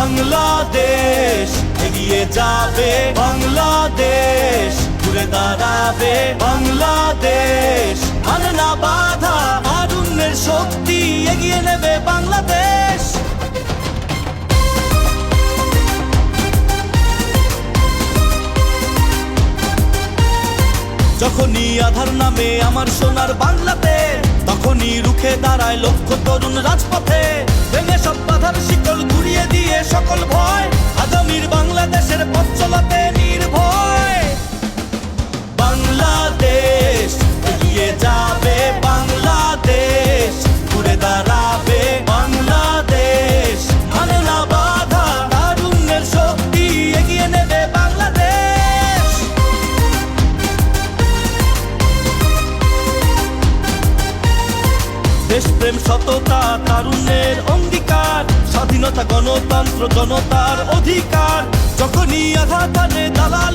বাংলাদেশ এগিয়ে যাবে, বাংলাদেশ ঘুরে দাঁড়াবে, বাংলাদেশ। মানে না বাধা আরুণ্যের শক্তি এগিয়ে নেবে বাংলাদেশ। যখনই আধার নামে আমার সোনার বাংলাতে, তখনই রুখে দাঁড়ায় লক্ষ তরুণ রাজপথে। দেশপ্রেম সততা তারুণ্যের অঙ্গীকার স্বাধীনতা গণতন্ত্র জনতার অধিকার। যখনই আঘাত আনে দালালি